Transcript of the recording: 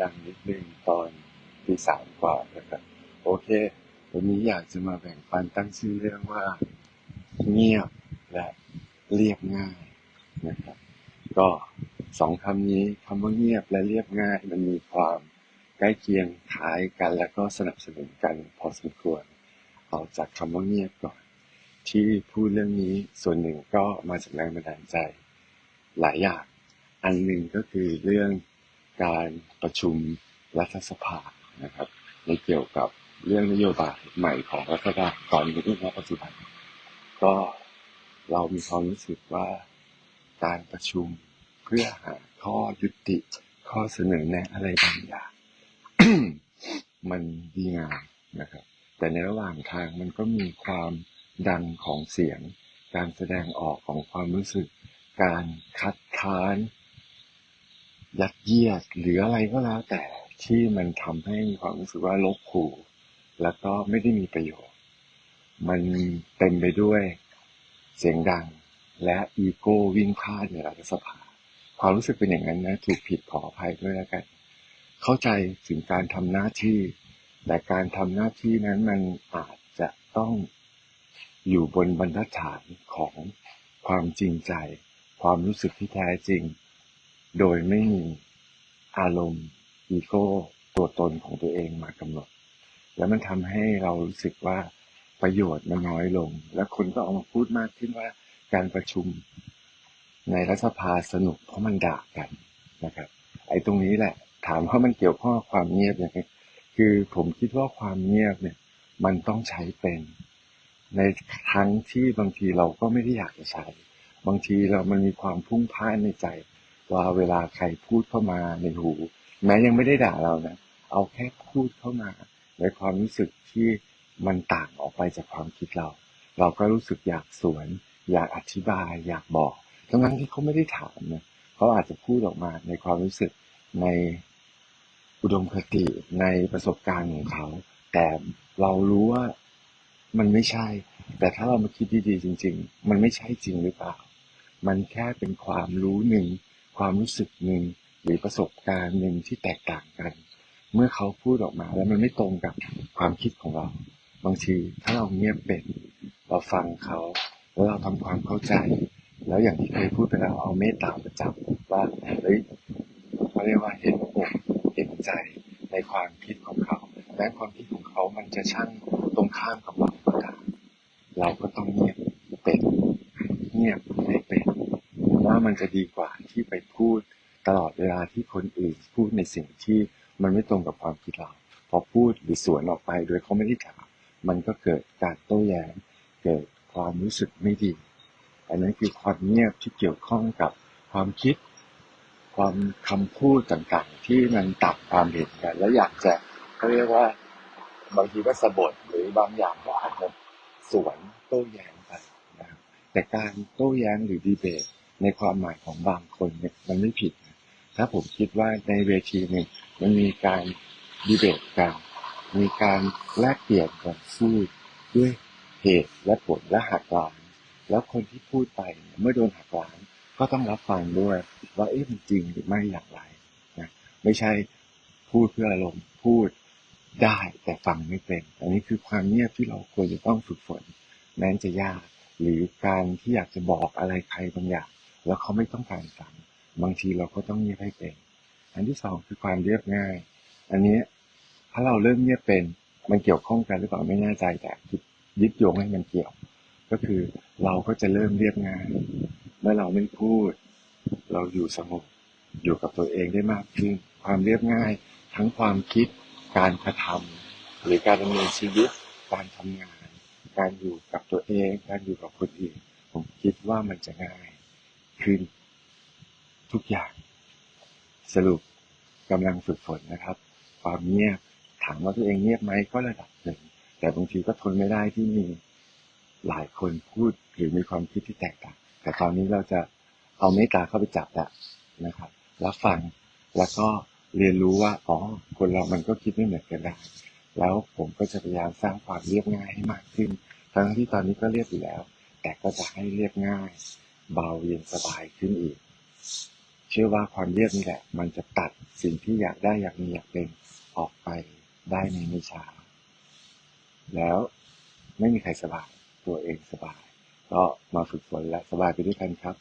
ดังนิดนึงตอนที่สามกว่านะครับ โอเค วันนี้อยากจะมาแบ่งปันตั้งชื่อเรื่องว่า เงียบและเรียบง่ายนะครับ ก็สองคำนี้คำว่าเงียบและเรียบง่าย มันมีความใกล้เคียงคล้ายกัน แล้วก็สนับสนุนกันพอสมควร เอาจากคำว่าเงียบก่อน ที่พูดเรื่องนี้ส่วนหนึ่งก็มาจากแรงบันดาลใจ หลายอย่างอันหนึ่งก็คือเรื่อง การประชุมรัฐสภานะครับ ในเกี่ยวกับเรื่องนโยบายใหม่ของรัฐบาลตอนนี้ณปัจจุบัน ก็เรามีความรู้สึกว่าการประชุมเพื่อหาข้อยุติข้อเสนอแนะอะไรบางอย่างมันดีงามนะครับ แต่ในระหว่างทางมันก็มีความดังของเสียง การแสดงออกของความรู้สึก การคัดค้าน ยัดเยียดหรืออะไรก็แล้วแต่ที่มันทำให้มีความรู้สึกว่าลบขู่ แล้วก็ไม่ได้มีประโยชน์ มันเต็มไปด้วยเสียงดังและอีโก้วิ่งพลาดในรัฐสภาความรู้สึกเป็นอย่างนั้นนะถูกผิดขออภัยด้วยแล้วกัน เข้าใจถึงการทำหน้าที่ แต่การทำหน้าที่นั้นมันอาจจะต้องอยู่บนบรรทัดฐานของความจริงใจ ความรู้สึกที่แท้จริง โดยไม่มีอารมณ์อีโก้ตัวตนของตัวเองมากำหนด แล้วมันทำให้เรารู้สึกว่าประโยชน์มันน้อยลง และคนก็ออกมาพูดมากขึ้นว่าการประชุมในรัฐสภาสนุกเพราะมันด่ากันนะครับ ไอ้ตรงนี้แหละถามว่ามันเกี่ยวข้องกับความเงียบยังไงคือผมคิดว่าความเงียบเนี่ย มันต้องใช้เป็น ในทั้งที่บางทีเราก็ไม่ได้อยากจะใช้ บางทีเรามันมีความพุ่งพ่านในใจ ว่าเวลาใครพูดเข้ามาในหู แม้ยังไม่ได้ด่าเรานะ เอาแค่พูดเข้ามา ในความรู้สึกที่มันต่างออกไปจากความคิดเรา เราก็รู้สึกอยากสวน อยากอธิบาย อยากบอก ทั้งนั้นที่เขาไม่ได้ถามนะเขาอาจจะพูดออกมาในความรู้สึกในอุดมคติในประสบการณ์ของเขา แต่เรารู้ว่ามันไม่ใช่ แต่ถ้าเรามาคิดดีๆจริง ๆ มันไม่ใช่จริงหรือเปล่า มันแค่เป็นความรู้หนึ่ง ความรู้สึกหนึ่งหรือประสบการณ์หนึ่งที่แตกต่างกัน เมื่อเขาพูดออกมาแล้วมันไม่ตรงกับความคิดของเรา บางทีถ้าเราเงียบเป็น เราฟังเขา แล้วเราทำความเข้าใจ แล้วอย่างที่เคยพูดไปแล้วเอาเมตตาประจับว่าเฮ้ยเขาเรียกว่าเห็นอกเห็นใจในความคิดของเขาแม้ความคิดของเขามันจะช่างตรงข้ามกับเราก็ตามเราก็ต้องเงียบเป็นเงียบ มันจะดีกว่าที่ไปพูดตลอดเวลาที่คนอื่นพูดในสิ่งที่มันไม่ตรงกับความคิดเรา พอพูดหรือสวนออกไปโดยเขาไม่ได้ถามมันก็เกิดการโต้แย้งเกิดความรู้สึกไม่ดี อันนั้นคือความเงียบที่เกี่ยวข้องกับความคิด ความคำพูดต่างๆ ที่มันตัดความเห็นกัน แล้วอยากจะเขาเรียกว่าบางทีก็สะบดหรือบางอย่างก็อาจจะสวนโต้แย้งกันนะครับแต่การโต้แย้งหรือดีเบต ในความหมายของบางคนเนี่ยมันไม่ผิดนะถ้าผมคิดว่าในเวทีหนึ่งมันมีการดีเบตกันมีการแลกเปลี่ยนกันพูดด้วยเหตุและผลและหักล้างแล้วคนที่พูดไปเนี่ยเมื่อโดนหักล้างก็ต้องรับฟังด้วยว่าเอ๊ะมันจริงหรือไม่อย่างไรนะไม่ใช่พูดเพื่ออารมณ์พูดได้แต่ฟังไม่เป็น อันนี้คือความเงียบที่เราควรจะต้องฝึกฝนแม้จะยาก หรือการที่อยากจะบอกอะไรใครบางอย่าง แล้วเขาไม่ต้องการฟังบางทีเราก็ต้องเงียบให้เป็น อันที่สองคือความเรียบง่าย อันนี้ถ้าเราเริ่มเงียบเป็นมันเกี่ยวข้องกันหรือเปล่าไม่แน่ใจแต่ยึดโยงให้มันเกี่ยว ก็คือเราก็จะเริ่มเรียบง่าย เมื่อเราไม่พูด เราอยู่สงบอยู่กับตัวเองได้มากขึ้น ความเรียบง่าย ทั้งความคิด การกระทำหรือการดำเนินชีวิต การทำงาน การอยู่กับตัวเอง การอยู่กับคนอื่นผมคิดว่ามันจะง่าย ขึ้น ทุกอย่าง สรุปกำลังฝึกฝนนะครับ ความเงียบถามว่าตัวเองเงียบไหมก็ระดับหนึ่ง แต่บางทีก็ทนไม่ได้ที่มีหลายคนพูดหรือมีความคิดที่แตกต่าง แต่คราวนี้เราจะเอาเมตตาเข้าไปจับแล้วนะครับ แล้วฟังแล้วก็เรียนรู้ว่าอ๋อคนเรามันก็คิดไม่เหมือนกันได้แล้วผมก็จะพยายามสร้างความเรียบง่ายให้มากขึ้น ทั้งที่ตอนนี้ก็เรียบอยู่แล้ว แต่ก็จะให้เรียบง่าย เบาเย็นสบายขึ้นอีก เชื่อว่าความเรียบนี่แหละ มันจะตัดสิ่งที่อยากได้อยากมีอยากเป็นออกไปได้ในไม่ช้า แล้วไม่มีใครสบายตัวเองสบาย ก็มาฝึกฝนและสบายไปด้วยกันครับ